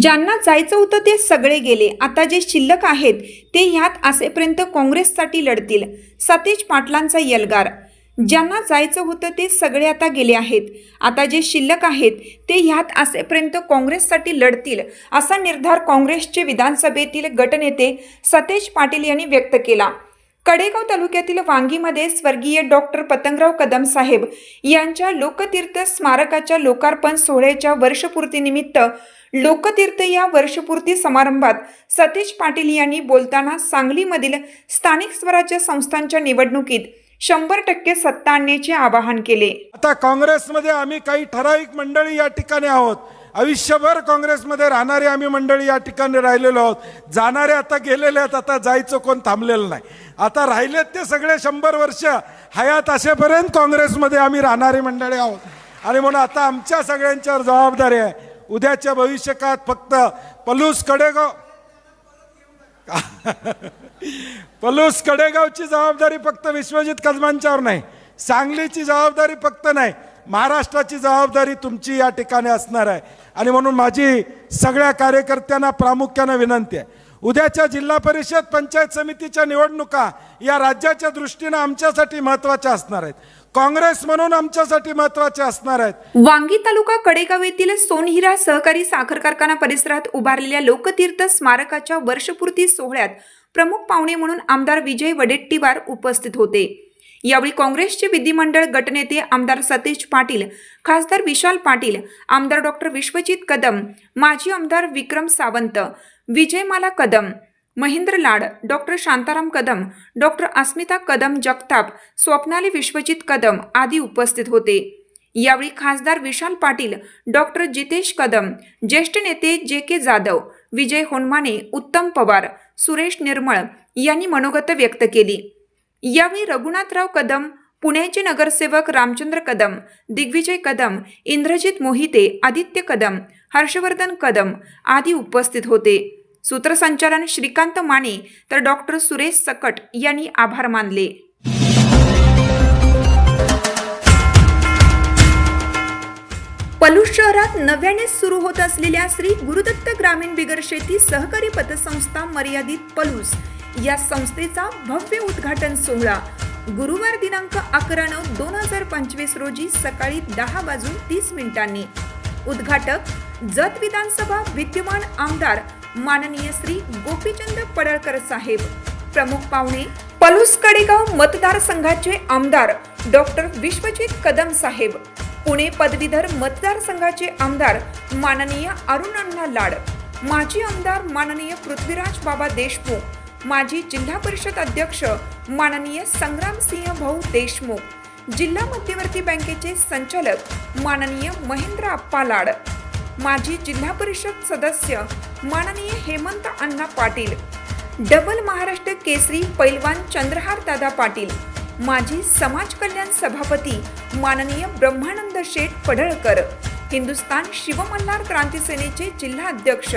ज्यांना जायचं होतं ते सगळे गेले. आता जे शिल्लक आहेत ते ह्यात असेपर्यंत काँग्रेससाठी लढतील. सतेज पाटलांचा यलगार. ज्यांना जायचं होतं ते सगळे आता गेले आहेत. आता जे शिल्लक आहेत ते ह्यात असेपर्यंत काँग्रेससाठी लढतील असा निर्धार काँग्रेसचे विधानसभेतील गटनेते सतेज पाटील यांनी व्यक्त केला. कडेगाव तालुक्यातील वांगीमध्ये स्वर्गीय डॉक्टर पतंगराव कदम साहेब यांच्या लोकतीर्थ स्मारकाच्या लोकार्पण सोहळ्याच्या वर्षपूर्तीनिमित्त लोकतीर्थ या वर्षपूर्ती समारंभात सतीश पाटील यांनी बोलताना सांगलीमधील स्थानिक स्वराज्य संस्थांच्या निवडणुकीत शंभर टक्के सत्ता आणण्याचे आवाहन केले. आता काँग्रेसमध्ये आम्ही काही ठराविक मंडळी या ठिकाणी आहोत. आयुष्यभर काँग्रेसमध्ये राहणारे आम्ही मंडळी या ठिकाणी राहिलेलो आहोत. जाणारे आता गेलेले आहेत आता जायचं कोण थांबलेलं नाही. आता राहिलेत ते सगळे शंभर वर्ष हयात असेपर्यंत काँग्रेसमध्ये आम्ही राहणारी मंडळी आहोत. आणि म्हणून आता आमच्या सगळ्यांच्यावर जबाबदारी आहे. उद्याच्या भविष्यकाळात फक्त पलूस कडेगाव पलूस कडेगावची जबाबदारी फक्त विश्वजित कदमांच्यावर नाही. सांगलीची जबाबदारी फक्त नाही. महाराष्ट्राची जबाबदारी तुमची या ठिकाणी असणार आहे. आणि म्हणून माझी सगळ्या कार्यकर्त्यांना प्रामुख्यानं विनंती आहे. उद्याच्या जिल्हा परिषद पंचायत समितीच्या निवडणुका या राज्याच्या दृष्टीनं आमच्यासाठी महत्त्वाच्या असणार आहेत. काँग्रेस म्हणून आमच्यासाठी महत्त्वाच्या असणार आहेत. वांगी तालुका कडेगाव येथील सोनहिरा सहकारी साखर कारखाना परिसरात उभारलेल्या लोकतीर्थ स्मारकाच्या वर्षपूर्ती सोहळ्यात प्रमुख पाहुणे म्हणून आमदार विजय वडेट्टीवार उपस्थित होते. यावेळी काँग्रेसचे विधिमंडळ गटनेते आमदार सतीश पाटील खासदार विशाल पाटील आमदार डॉक्टर विश्वजित कदम माजी आमदार विक्रम सावंत विजयमाला कदम महेंद्र लाड डॉक्टर शांताराम कदम डॉक्टर अस्मिता कदम जगताप स्वप्नाली विश्वजित कदम आदी उपस्थित होते. यावेळी खासदार विशाल पाटील डॉक्टर जितेश कदम ज्येष्ठ नेते जे के जाधव विजय होनमाने उत्तम पवार सुरेश निर्मळ यांनी मनोगत व्यक्त केली. यावेळी रघुनाथराव कदम पुण्याचे नगरसेवक रामचंद्र कदम दिग्विजय कदम इंद्रजित मोहिते आदित्य कदम हर्षवर्धन कदम आदी उपस्थित होते. सूत्रसंचालन श्रीकांत माने तर डॉक्टर सुरेश सकट यांनी आभार मानले. पलूस शहरात नव्याने सुरू होत असलेल्या श्री गुरुदत्त ग्रामीण बिगर शेती सहकारी पतसंस्था मर्यादित पलूस या संस्थेचा भव्य उद्घाटन सोहळा. गुरुवार दिनांक अकरा नऊ दोन हजार पंचवीस रोजी सकाळी दहा वाजून तीस मिनिटांनी. उद्घाटक जत विधानसभा विद्यमान आमदार माननीय श्री गोपीचंद पडळकर साहेब. प्रमुख पाहुणे पलूस कडेगाव मतदारसंघाचे आमदार डॉक्टर विश्वजित कदम साहेब. पुणे पदवीधर मतदारसंघाचे आमदार माननीय अरुण अण्णा लाड. माजी आमदार माननीय पृथ्वीराज बाबा देशमुख. माजी जिल्हा परिषद अध्यक्ष माननीय संग्रामसिंह भाऊ देशमुख जिल्हा मध्यवर्ती बँकेचे संचालक माननीय महेंद्र अप्पा लाड माजी जिल्हा परिषद सदस्य माननीय हेमंत अण्णा पाटील डबल महाराष्ट्र केसरी पैलवान चंद्रहार दादा पाटील माजी समाज कल्याण सभापती माननीय ब्रह्मानंद शेठ पडळकर हिंदुस्तान शिवमल्हार क्रांती सेनेचे जिल्हा अध्यक्ष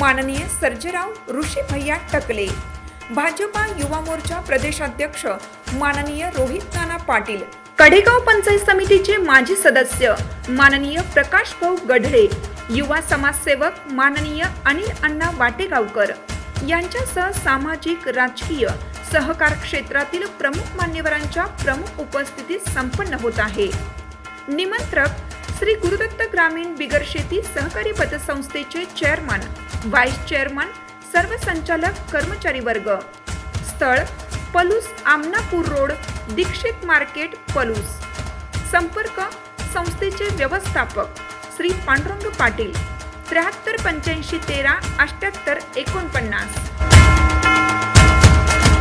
माननीय सर्जेराव ऋषी भैया टकले. भाजपा युवा मोर्चा प्रदेशाध्यक्ष माननीय रोहित नाना पाटील कडेगाव पंचायत समितीचे माजी सदस्य माननीय प्रकाश भाऊ गढळे युवा समाजसेवक माननीय अनिल अण्णा वाटेगावकर यांच्यासह सामाजिक राजकीय सहकार क्षेत्रातील प्रमुख मान्यवरांच्या प्रमुख उपस्थितीत संपन्न होत आहे. निमंत्रक श्री गुरुदत्त ग्रामीण बिगर शेती सहकारी पतसंस्थेचे चेअरमन व्हाईस चेअरमन सर्व संचालक कर्मचारी वर्ग. स्थळ पलूस आमनापूर रोड दीक्षित मार्केट पलूस. संपर्क संस्थेचे व्यवस्थापक श्री पांडुरंग पाटील. त्र्याहत्तर पंच्याऐंशी तेरा अठ्याहत्तर एकोणपन्नास.